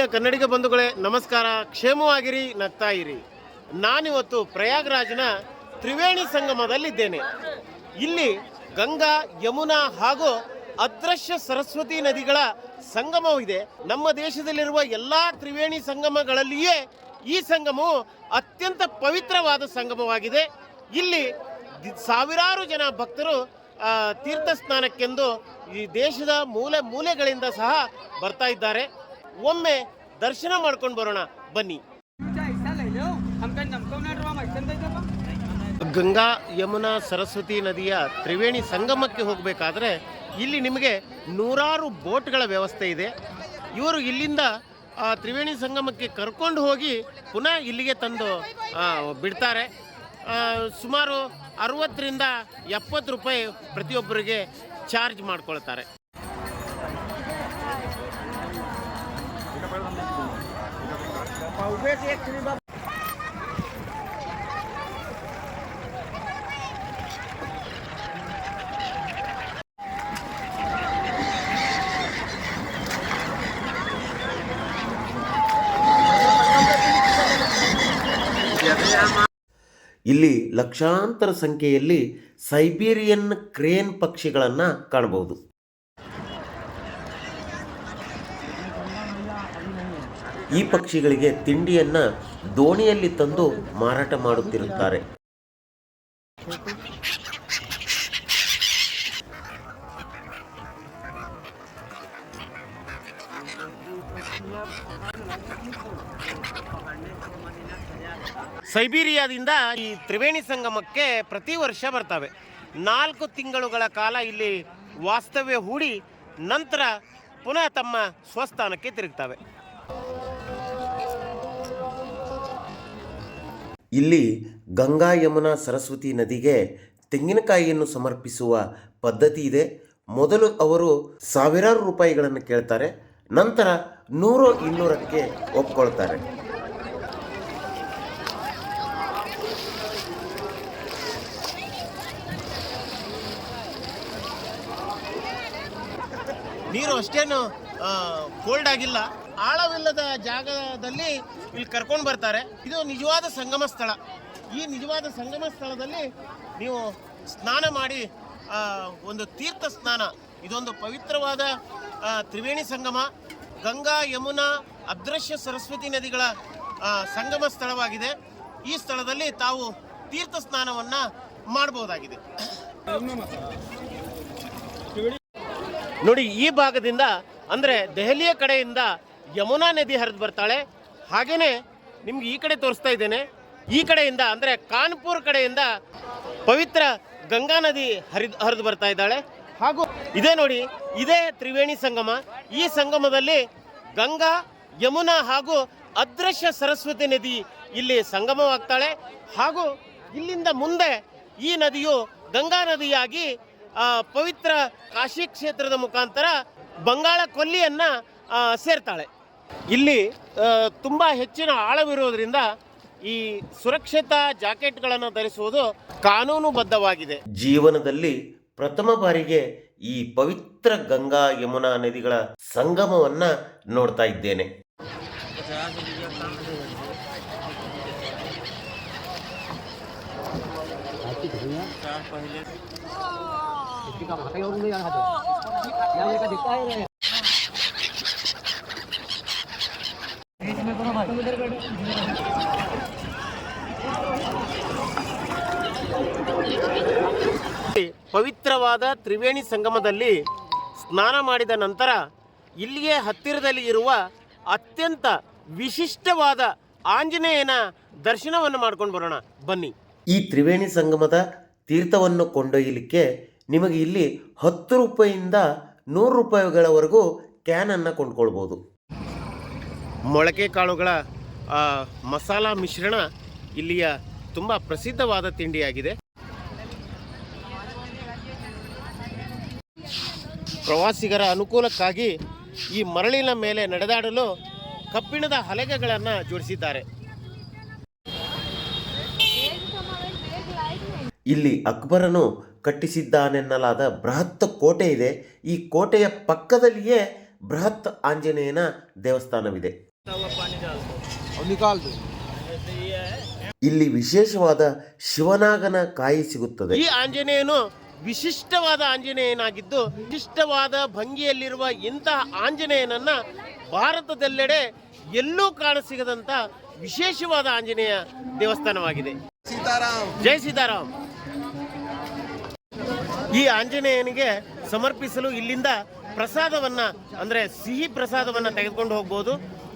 ಆತ್ಮೀಯ ಕನ್ನಡಿಗ ಬಂಧುಗಳೇ, ನಮಸ್ಕಾರ. ಕ್ಷೇಮವಾಗಿರಿ ನಗ್ತಾ ಇರಿ ನಾನಿವತ್ತು ಪ್ರಯಾಗ್ರಾಜ್ನ ತ್ರಿವೇಣಿ ಸಂಗಮದಲ್ಲಿದ್ದೇನೆ. ಇಲ್ಲಿ ಗಂಗಾ, ಯಮುನಾ ಹಾಗೂ ಅದೃಶ್ಯ ಸರಸ್ವತಿ ನದಿಗಳ ಸಂಗಮವಿದೆ ನಮ್ಮ ದೇಶದಲ್ಲಿರುವ ಎಲ್ಲ ತ್ರಿವೇಣಿ ಸಂಗಮಗಳಲ್ಲಿಯೇ ಈ ಸಂಗಮವು ಅತ್ಯಂತ ಪವಿತ್ರವಾದ ಸಂಗಮವಾಗಿದೆ. ಇಲ್ಲಿ ಸಾವಿರಾರು ಜನ ಭಕ್ತರು ತೀರ್ಥ ಸ್ನಾನಕ್ಕೆಂದು ಈ ದೇಶದ ಮೂಲೆ ಮೂಲೆಗಳಿಂದ ಸಹ ಬರ್ತಾ ಇದ್ದಾರೆ. ಒಮ್ಮೆ ದರ್ಶನ ಮಾಡ್ಕೊಂಡು ಬರೋಣ, ಬನ್ನಿ. ಗಂಗಾ ಯಮುನಾ ಸರಸ್ವತಿ ನದಿಯ ತ್ರಿವೇಣಿ ಸಂಗಮಕ್ಕೆ ಹೋಗಬೇಕಾದ್ರೆ ಇಲ್ಲಿ ನಿಮಗೆ ನೂರಾರು ಬೋಟ್ಗಳ ವ್ಯವಸ್ಥೆ ಇದೆ. ಇವರು ಇಲ್ಲಿಂದ ತ್ರಿವೇಣಿ ಸಂಗಮಕ್ಕೆ ಕರ್ಕೊಂಡು ಹೋಗಿ ಪುನಃ ಇಲ್ಲಿಗೆ ತಂದು ಬಿಡ್ತಾರೆ. ಸುಮಾರು ಅರವತ್ತರಿಂದ ಎಪ್ಪತ್ತು ರೂಪಾಯಿ ಪ್ರತಿಯೊಬ್ಬರಿಗೆ ಚಾರ್ಜ್ ಮಾಡ್ಕೊಳ್ತಾರೆ. ಇಲ್ಲಿ ಲಕ್ಷಾಂತರ ಸಂಖ್ಯೆಯಲ್ಲಿ ಸೈಬೀರಿಯನ್ ಕ್ರೇನ್ ಪಕ್ಷಿಗಳನ್ನು ಕಾಣಬಹುದು. ಈ ಪಕ್ಷಿಗಳಿಗೆ ತಿಂಡಿಯನ್ನ ದೋಣಿಯಲ್ಲಿ ತಂದು ಮಾರಾಟ ಮಾಡುತ್ತಿರುತ್ತಾರೆ. ಸೈಬೀರಿಯಾದಿಂದ ಈ ತ್ರಿವೇಣಿ ಸಂಗಮಕ್ಕೆ ಪ್ರತಿ ವರ್ಷ ಬರ್ತವೆ. ನಾಲ್ಕು ತಿಂಗಳುಗಳ ಕಾಲ ಇಲ್ಲಿ ವಾಸ್ತವ್ಯ ಹೂಡಿ ನಂತರ ಪುನಃ ತಮ್ಮ ಸ್ವಸ್ಥಾನಕ್ಕೆ ತಿರುಗ್ತವೆ. ಇಲ್ಲಿ ಗಂಗಾ ಯಮುನಾ ಸರಸ್ವತಿ ನದಿಗೆ ತೆಂಗಿನಕಾಯಿಯನ್ನು ಸಮರ್ಪಿಸುವ ಪದ್ಧತಿ ಇದೆ. ಮೊದಲು ಅವರು ಸಾವಿರಾರು ರೂಪಾಯಿಗಳನ್ನು ಕೇಳ್ತಾರೆ, ನಂತರ ನೂರು ಇನ್ನೂರಕ್ಕೆ ಒಪ್ಕೊಳ್ತಾರೆ. ನೀರು ಅಷ್ಟೇನು ಕೋಲ್ಡ್ ಆಗಿಲ್ಲ. ಆಳವಿಲ್ಲದ ಜಾಗದಲ್ಲಿ ಇಲ್ಲಿ ಕರ್ಕೊಂಡು ಬರ್ತಾರೆ. ಇದು ನಿಜವಾದ ಸಂಗಮ ಸ್ಥಳ. ಈ ನಿಜವಾದ ಸಂಗಮ ಸ್ಥಳದಲ್ಲಿ ನೀವು ಸ್ನಾನ ಮಾಡಿ ಒಂದು ತೀರ್ಥ ಸ್ನಾನ. ಇದೊಂದು ಪವಿತ್ರವಾದ ತ್ರಿವೇಣಿ ಸಂಗಮ. ಗಂಗಾ, ಯಮುನಾ ಅದೃಶ್ಯ ಸರಸ್ವತಿ ನದಿಗಳ ಸಂಗಮ ಸ್ಥಳವಾಗಿದೆ. ಈ ಸ್ಥಳದಲ್ಲಿ ತಾವು ತೀರ್ಥ ಸ್ನಾನವನ್ನು ಮಾಡಬಹುದಾಗಿದೆ ನೋಡಿ, ಈ ಭಾಗದಿಂದ ಅಂದರೆ ದೆಹಲಿಯ ಕಡೆಯಿಂದ ಯಮುನಾ ನದಿ ಹರಿದು ಬರ್ತಾಳೆ. ಹಾಗೇನೆ ನಿಮ್ಗೆ ಈ ಕಡೆ ತೋರಿಸ್ತಾ ಇದ್ದೇನೆ. ಈ ಕಡೆಯಿಂದ ಅಂದರೆ ಕಾನ್ಪುರ್ ಕಡೆಯಿಂದ ಪವಿತ್ರ ಗಂಗಾ ನದಿ ಹರಿದು ಹರಿದು ಬರ್ತಾ ಇದ್ದಾಳೆ. ಹಾಗೂ ಇದೇ ನೋಡಿ, ಇದೇ ತ್ರಿವೇಣಿ ಸಂಗಮ. ಈ ಸಂಗಮದಲ್ಲಿ ಗಂಗಾ, ಯಮುನಾ ಹಾಗೂ ಅದೃಶ್ಯ ಸರಸ್ವತಿ ನದಿ ಇಲ್ಲಿ ಸಂಗಮವಾಗ್ತಾಳೆ. ಹಾಗೂ ಇಲ್ಲಿಂದ ಮುಂದೆ ಈ ನದಿಯು ಗಂಗಾ ನದಿಯಾಗಿ ಪವಿತ್ರ ಕಾಶಿ ಕ್ಷೇತ್ರದ ಮುಖಾಂತರ ಬಂಗಾಳ ಕೊಲ್ಲಿಯನ್ನ ಸೇರ್ತಾಳೆ. ಇಲ್ಲಿ ತುಂಬ ಹೆಚ್ಚಿನ ಆಳವಿರುವುದರಿಂದ ಈ ಸುರಕ್ಷಿತ ಜಾಕೆಟ್ಗಳನ್ನು ಧರಿಸುವುದು ಕಾನೂನುಬದ್ಧವಾಗಿದೆ. ಜೀವನದಲ್ಲಿ ಪ್ರಥಮ ಬಾರಿಗೆ ಈ ಪವಿತ್ರ ಗಂಗಾ ಯಮುನಾ ನದಿಗಳ ಸಂಗಮವನ್ನ ನೋಡ್ತಾ ಇದ್ದೇನೆ. ಪವಿತ್ರವಾದ ತ್ರಿವೇಣಿ ಸಂಗಮದಲ್ಲಿ ಸ್ನಾನ ಮಾಡಿದ ನಂತರ ಇಲ್ಲಿಯೇ ಹತ್ತಿರದಲ್ಲಿ ಇರುವ ಅತ್ಯಂತ ವಿಶಿಷ್ಟವಾದ ಆಂಜನೇಯನ ದರ್ಶನವನ್ನು ಮಾಡ್ಕೊಂಡು ಬರೋಣ. ಬನ್ನಿ. ಈ ತ್ರಿವೇಣಿ ಸಂಗಮದ ತೀರ್ಥವನ್ನು ಕೊಂಡೊಯ್ಯಲಿಕ್ಕೆ ನಿಮಗೆ ಇಲ್ಲಿ ಹತ್ತು ರೂಪಾಯಿಯಿಂದ ನೂರು ರೂಪಾಯಿಗಳವರೆಗೂ ಕ್ಯಾನನ್ನು ಕೊಂಡ್ಕೊಳ್ಬೋದು. ಮೊಳಕೆ ಕಾಳುಗಳ ಮಸಾಲಾ ಮಿಶ್ರಣ ಇಲ್ಲಿಯ ತುಂಬ ಪ್ರಸಿದ್ಧವಾದ ತಿಂಡಿಯಾಗಿದೆ. ಪ್ರವಾಸಿಗರ ಅನುಕೂಲಕ್ಕಾಗಿ ಈ ಮರಳಿನ ಮೇಲೆ ನಡೆದಾಡಲು ಕಬ್ಬಿಣದ ಹಲಗೆಗಳನ್ನು ಜೋಡಿಸಿದ್ದಾರೆ. ಇಲ್ಲಿ ಅಕ್ಬರನು ಕಟ್ಟಿಸಿದ್ದಾನೆನ್ನಲಾದ ಬೃಹತ್ ಕೋಟೆ ಇದೆ. ಈ ಕೋಟೆಯ ಪಕ್ಕದಲ್ಲಿಯೇ ಬೃಹತ್ ಆಂಜನೇಯನ ದೇವಸ್ಥಾನವಿದೆ. ಇಲ್ಲಿ ವಿಶೇಷವಾದ ಶಿವನಾಗನ ಕಾಯಿ ಸಿಗುತ್ತದೆ. ಈ ಆಂಜನೇಯನು ವಿಶಿಷ್ಟವಾದ ಆಂಜನೇಯನಾಗಿದ್ದು ವಿಶಿಷ್ಟವಾದ ಭಂಗಿಯಲ್ಲಿರುವ ಇಂತಹ ಆಂಜನೇಯನನ್ನ ಭಾರತದೆಲ್ಲೆಡೆ ಎಲ್ಲೂ ಕಾಣಸಿಗದಂತ ವಿಶೇಷವಾದ ಆಂಜನೇಯ ದೇವಸ್ಥಾನವಾಗಿದೆ. ಸೀತಾರಾಮ್. ಜೈ ಸೀತಾರಾಮ್. ಈ ಆಂಜನೇಯನಿಗೆ ಸಮರ್ಪಿಸಲು ಇಲ್ಲಿಂದ ಪ್ರಸಾದವನ್ನ, ಅಂದರೆ ಸಿಹಿ ಪ್ರಸಾದವನ್ನು ತೆಗೆದುಕೊಂಡು ಹೋಗ್ಬೋದು.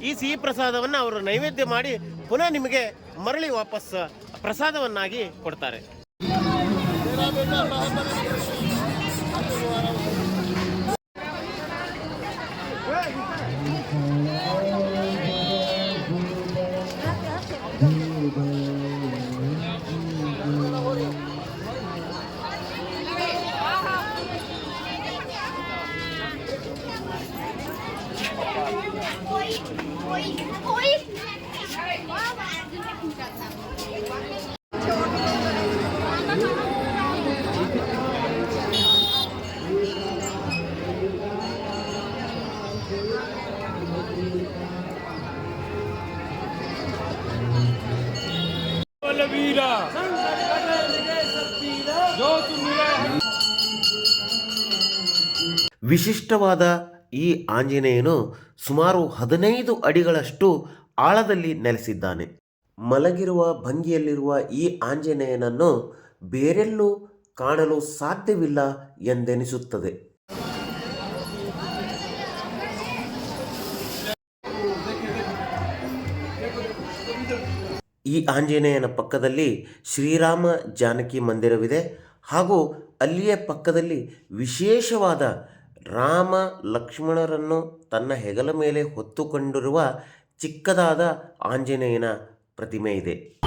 ಈ ಸಿಹಿ ಪ್ರಸಾದವನ್ನು ಅವರು ನೈವೇದ್ಯ ಮಾಡಿ ಪುನಃ ನಿಮಗೆ ಮರಳಿ ವಾಪಸ್ ಪ್ರಸಾದವನ್ನಾಗಿ ಕೊಡ್ತಾರೆ. Oi, oi, oi. ವಿಶಿಷ್ಟವಾದ ಈ ಆಂಜನೇಯನು ಸುಮಾರು ಹದಿನೈದು ಅಡಿಗಳಷ್ಟು ಆಳದಲ್ಲಿ ನೆಲೆಸಿದ್ದಾನೆ. ಮಲಗಿರುವ ಭಂಗಿಯಲ್ಲಿರುವ ಈ ಆಂಜನೇಯನನ್ನು ಬೇರೆಲ್ಲೂ ಕಾಣಲು ಸಾಧ್ಯವಿಲ್ಲ ಎಂದೆನಿಸುತ್ತದೆ. ಈ ಆಂಜನೇಯನ ಪಕ್ಕದಲ್ಲಿ ಶ್ರೀರಾಮ ಜಾನಕಿ ಮಂದಿರವಿದೆ ಹಾಗೂ ಅಲ್ಲಿಯೇ ಪಕ್ಕದಲ್ಲಿ ವಿಶೇಷವಾದ ರಾಮ ಲಕ್ಷ್ಮಣರನ್ನು ತನ್ನ ಹೆಗಲ ಮೇಲೆ ಹೊತ್ತುಕೊಂಡಿರುವ ಚಿಕ್ಕದಾದ ಆಂಜನೇಯನ ಪ್ರತಿಮೆ ಇದೆ.